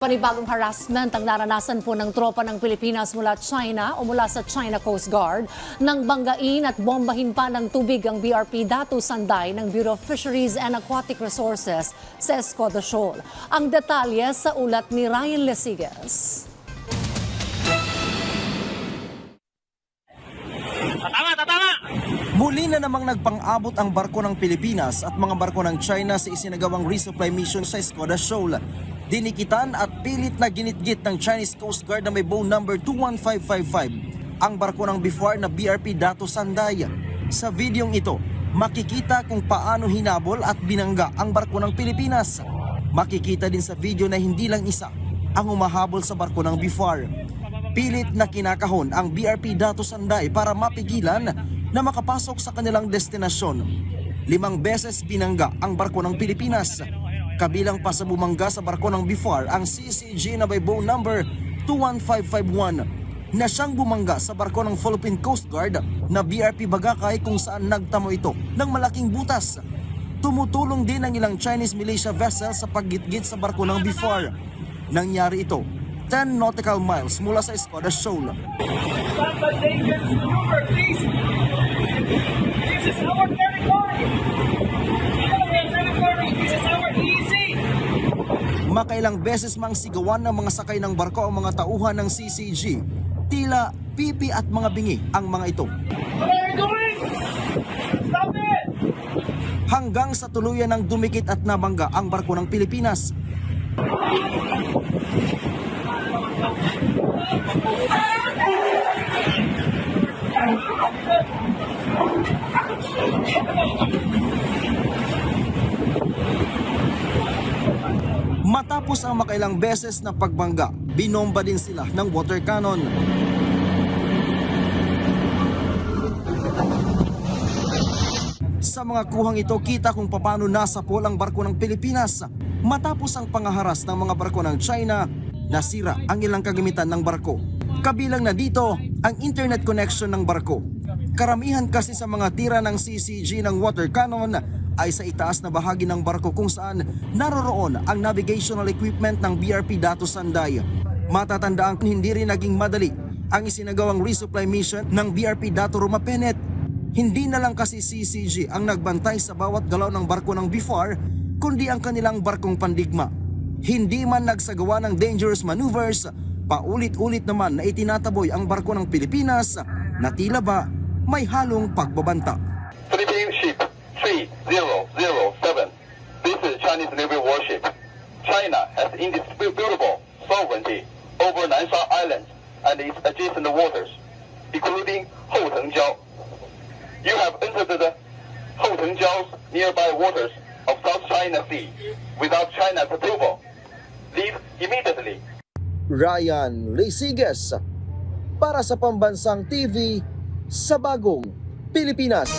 Panibagong harassment ang naranasan po ng tropa ng Pilipinas mula China o mula sa China Coast Guard nang banggain at bombahin pa ng tubig ang BRP Datu Sanday ng Bureau of Fisheries and Aquatic Resources sa Escoda Shoal. Ang detalye sa ulat ni Ryan Lesigas. Tatama, tatama! Muli na namang nagpang-abot ang barko ng Pilipinas at mga barko ng China sa isinagawang resupply mission sa Escoda Shoal. Dinikitan at pilit na ginitgit ng Chinese Coast Guard na may bow number 21555 ang barko ng BIFAR na BRP Dato Sanday. Sa videong ito, makikita kung paano hinabol at binangga ang barko ng Pilipinas. Makikita din sa video na hindi lang isa ang humahabol sa barko ng BIFAR. Pilit na kinakahon ang BRP Dato Sanday para mapigilan na makapasok sa kanilang destinasyon. Limang beses binangga ang barko ng Pilipinas. Kabilang pa sa bumangga sa barko ng BIFAR ang CCG na by bow number 21551 na siyang bumangga sa barko ng Philippine Coast Guard na BRP Bagakay kung saan nagtamo ito ng malaking butas. Tumutulong din ang ilang Chinese militia vessel sa paggitgit sa barko ng BIFAR. Nangyari ito 10 nautical miles mula sa Escoda Shoal. Stop the! Makailang beses mang sigawan ng mga sakay ng barko ang mga tauhan ng CCG. Tila, pipi at mga bingi ang mga ito. Hanggang sa tuluyan ng dumikit at nabangga ang barko ng Pilipinas. Matapos ang makailang beses na pagbangga, binomba din sila ng water cannon. Sa mga kuhang ito, kita kung paano nasapol ang barko ng Pilipinas. Matapos ang pangaharas ng mga barko ng China, nasira ang ilang kagamitan ng barko. Kabilang na dito ang internet connection ng barko. Karamihan kasi sa mga tira ng CCG ng water cannon ay sa itaas na bahagi ng barko kung saan naroroon ang navigational equipment ng BRP Dato Sanday. Matatandaan hindi rin naging madali ang isinagawang resupply mission ng BRP Dato Rumapenet hindi na lang kasi CCG ang nagbantay sa bawat galaw ng barko ng BIFAR, kundi ang kanilang barkong pandigma. Hindi man nagsagawa ng dangerous maneuvers, paulit-ulit naman na itinataboy ang barko ng Pilipinas na tila ba may halong pagbabanta. Philippine 3007. This is Chinese Navy warship. China has indisputable sovereignty over Nansha Island and its adjacent waters, including Houtengjiao. You have entered the Houtengjiao's nearby waters of South China Sea without China's approval. Leave immediately. Ryan Lesiges para sa Pambansang TV sa Bagong Pilipinas.